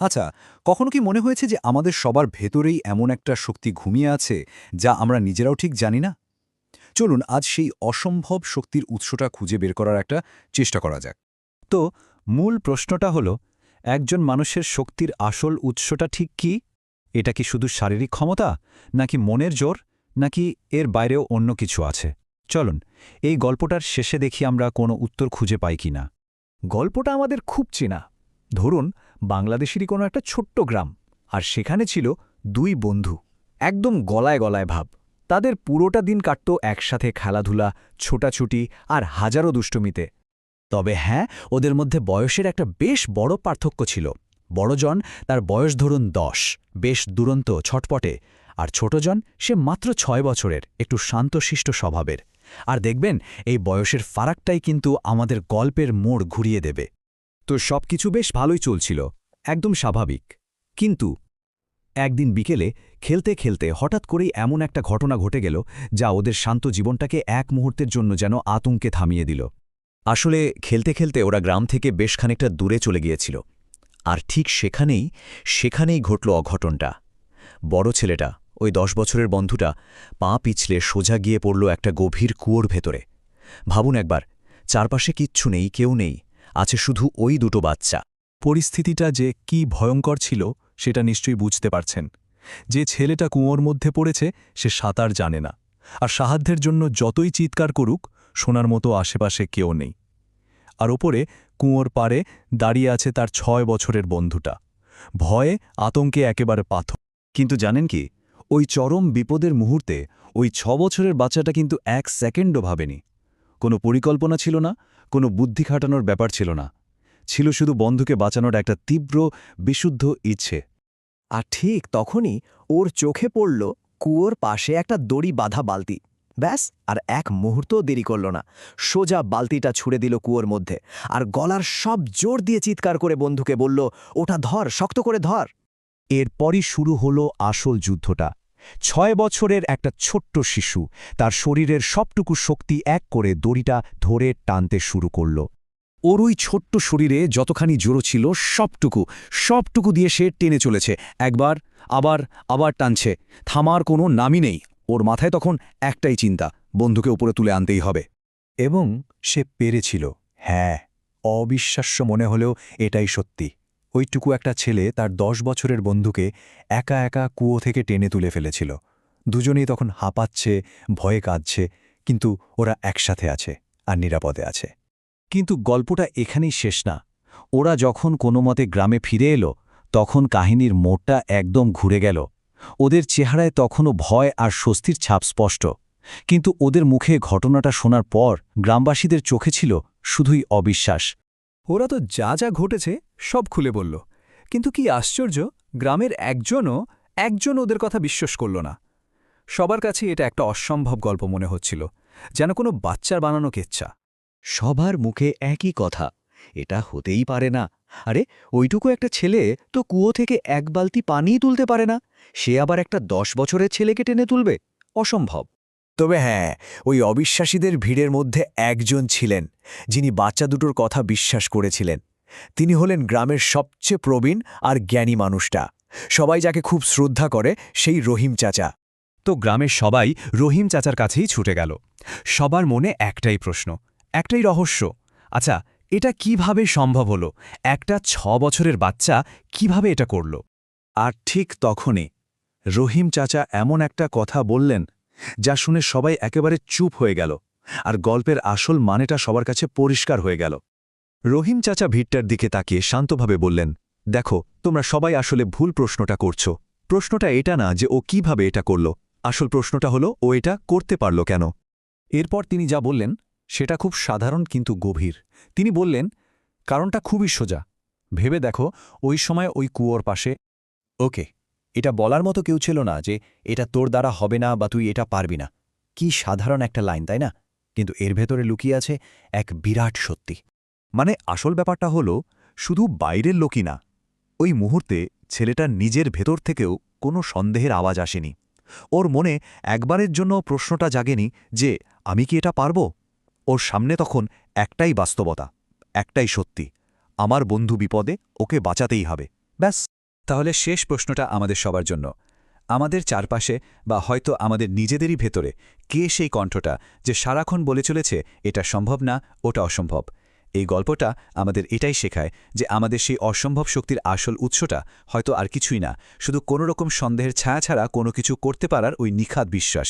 আচ্ছা কখনো কি মনে হয়েছে যে আমাদের সবার ভেতরেই এমন একটা শক্তি ঘুমিয়ে আছে যা আমরা নিজেরাও ঠিক জানি না? চলুন, আজ সেই অসম্ভব শক্তির উৎসটা খুঁজে বের করার একটা চেষ্টা করা যাক। তো, মূল প্রশ্নটা হল, একজন মানুষের শক্তির আসল উৎসটা ঠিক কি? এটা কি শুধু শারীরিক ক্ষমতা, নাকি মনের জোর, নাকি এর বাইরেও অন্য কিছু আছে? চলুন, এই গল্পটার শেষে দেখি আমরা কোনো উত্তর খুঁজে পাই কি না গল্পটা আমাদের খুব চেনা। ধরুন বাংলাদেশেরই কোনো একটা ছোট্ট গ্রাম, আর সেখানে ছিল দুই বন্ধু। একদম গলায় গলায় ভাব। তাদের পুরোটা দিন কাটত একসাথে খেলাধুলা, ছোটাছুটি আর হাজারো দুষ্টমিতে। তবে হ্যাঁ ওদের মধ্যে বয়সের একটা বেশ বড় পার্থক্য ছিল। বড়জন তার বয়স ধরুন দশ, বেশ দুরন্ত, ছটপটে। আর ছোটজন সে মাত্র ছয় বছরের, একটু শান্তশিষ্ট স্বভাবের। আর দেখবেন, এই বয়সের ফারাকটাই কিন্তু আমাদের গল্পের মোড় ঘুরিয়ে দেবে। তো সবকিছু বেশ ভালোই চলছিল, একদম স্বাভাবিক। কিন্তু একদিন বিকেলে খেলতে খেলতে হঠাৎ করেই এমন একটা ঘটনা ঘটে গেল যা ওদের শান্ত জীবনটাকে এক মুহূর্তের জন্য যেন আতঙ্কে থামিয়ে দিল। আসলে খেলতে খেলতে ওরা গ্রাম থেকে বেশ খানিকটা দূরে চলে গিয়েছিল। আর ঠিক সেখানেই সেখানেই ঘটল অঘটনটা। বড় ছেলেটা, ওই দশ বছরের বন্ধুটা, পা পিছলে সোজা গিয়ে পড়ল একটা গভীর কুয়োর ভেতরে। ভাবুন একবার, চারপাশে কিচ্ছু নেই, কেউ নেই। আছে শুধু ওই দুটো বাচ্চা। পরিস্থিতিটা যে কি ভয়ঙ্কর ছিল, সেটা নিশ্চয়ই বুঝতে পারছেন। যে ছেলেটা কুঁয়োর মধ্যে পড়েছে, সে সাঁতার জানে না। আর সাহায্যের জন্য যতই চিৎকার করুক, শোনার মতো আশেপাশে কেউ নেই। আর ওপরে, কুঁয়োর পারে দাঁড়িয়ে আছে তার ছয় বছরের বন্ধুটা। ভয়ে আতঙ্কে একেবারে পাথর। কিন্তু জানেন কি, ওই চরম বিপদের মুহূর্তে ওই ছ বছরের বাচ্চাটা কিন্তু এক সেকেন্ডও ভাবেনি। কোনো পরিকল্পনা ছিল না কোনো বুদ্ধি খাটানোর ব্যাপার ছিল না। ছিল শুধু বন্ধুকে বাঁচানোর একটা তীব্র বিশুদ্ধ ইচ্ছে। আর ঠিক তখনই ওর চোখে পড়ল কুয়োর পাশে একটা দড়ি বাঁধা বালতি। ব্যাস আর এক মুহূর্তও দেরি করল না। সোজা বালতিটা ছুড়ে দিল কুয়োর মধ্যে আর গলার সব জোর দিয়ে চিৎকার করে বন্ধুকে বলল ওটা ধর শক্ত করে ধর! এরপরই শুরু হলো আসল যুদ্ধটা। ছয় বছরের একটা ছোট্ট শিশু তার শরীরের সবটুকু শক্তি এক করে দড়িটা ধরে টানতে শুরু করল। ওর ওই ছোট্ট শরীরে যতখানি জোরো ছিল সবটুকু সবটুকু দিয়ে সে টেনে চলেছে। একবার, আবার আবার টানছে। থামার কোনো নামই নেই। ওর মাথায় তখন একটাই চিন্তা, বন্ধুকে উপরে তুলে আনতেই হবে। এবং সে পেরেছিল। হ্যাঁ অবিশ্বাস্য মনে হলেও এটাই সত্যি। ওইটুকু একটা ছেলে তার দশ বছরের বন্ধুকে একা একা কুয়ো থেকে টেনে তুলে ফেলেছিল। দুজনেই তখন হাঁপাচ্ছে, ভয়ে কাঁদছে, কিন্তু ওরা একসাথে আছে আর নিরাপদে আছে। কিন্তু গল্পটা এখানেই শেষ না। ওরা যখন কোনো মতে গ্রামে ফিরে এলো, তখন কাহিনীর মোড়টা একদম ঘুরে গেল। ওদের চেহারায় তখনও ভয় আর স্বস্তির ছাপ স্পষ্ট। কিন্তু ওদের মুখে ঘটনাটা শোনার পর গ্রামবাসীদের চোখে ছিল শুধুই অবিশ্বাস। ওরা তো যা যা ঘটেছে সব খুলে বলল। কিন্তু কি আশ্চর্য, গ্রামের একজনও একজন ওদের কথা বিশ্বাস করল না। সবার কাছে এটা একটা অসম্ভব গল্প মনে হচ্ছিল, যেন কোনো বাচ্চার বানানো কেচ্ছা। সবার মুখে একই কথা, এটা হতেই পারে না। আরে, ওইটুকু একটা ছেলে তো কুয়ো থেকে এক বালতি পানিই তুলতে পারে না, সে আবার একটা দশ বছরের ছেলেকে টেনে তুলবে? অসম্ভব। তবে হ্যাঁ ওই অবিশ্বাসীদের ভিড়ের মধ্যে একজন ছিলেন, যিনি বাচ্চা দুটোর কথা বিশ্বাস করেছিলেন। তিনি হলেন গ্রামের সবচেয়ে প্রবীণ আর জ্ঞানী মানুষটা। সবাই যাকে খুব শ্রদ্ধা করে সেই রহিম চাচা। তো গ্রামের সবাই রহিম চাচার কাছেই ছুটে গেল। সবার মনে একটাই প্রশ্ন, একটাই রহস্য আচ্ছা এটা কীভাবে সম্ভব হলো? একটা ছ বছরের বাচ্চা কীভাবে এটা করল? আর ঠিক তখনই রহিম চাচা এমন একটা কথা বললেন যা শুনে সবাই একেবারে চুপ হয়ে গেল, আর গল্পের আসল মানেটা সবার কাছে পরিষ্কার হয়ে গেল। রহিম চাচা ভিড়টার দিকে তাকিয়ে শান্তভাবে বললেন, দেখো, তোমরা সবাই আসলে ভুল প্রশ্নটা করছ। প্রশ্নটা এটা না যে ও কীভাবে এটা করল। আসল প্রশ্নটা হলো, ও এটা করতে পারল কেন? এরপর তিনি যা বললেন, সেটা খুব সাধারণ কিন্তু গভীর। তিনি বললেন, কারণটা খুবই সোজা। ভেবে দেখো, ওই সময় ওই কুয়োর পাশে, ওকে এটা বলার মতো কেউ ছিল না যে এটা তোর দ্বারা হবে না বা তুই এটা পারবি না। কি সাধারণ একটা লাইন, তাই না? কিন্তু এর ভেতরে লুকিয়ে আছে এক বিরাট সত্যি। মানে আসল ব্যাপারটা হলো, শুধু বাইরের লোকই না, ওই মুহূর্তে ছেলেটার নিজের ভেতর থেকেও কোনো সন্দেহের আওয়াজ আসেনি। ওর মনে একবারের জন্য প্রশ্নটা জাগেনি যে, আমি কি এটা পারব? ওর সামনে তখন একটাই বাস্তবতা, একটাই সত্যি, আমার বন্ধু বিপদে ওকে বাঁচাতেই হবে। ব্যাস। তাহলে শেষ প্রশ্নটা আমাদের সবার জন্য। আমাদের চারপাশে বা হয়তো আমাদের নিজেদেরই ভেতরে কে সেই কণ্ঠটা যে সারাক্ষণ বলে চলেছে, এটা সম্ভব না, ওটা অসম্ভব। এই গল্পটা আমাদের এটাই শেখায় যে আমাদের সেই অসম্ভব শক্তির আসল উৎসটা হয়তো আর কিছুই না, শুধু কোনোরকম সন্দেহের ছায়া ছাড়া কোনো কিছু করতে পারার ওই নিখাত বিশ্বাস।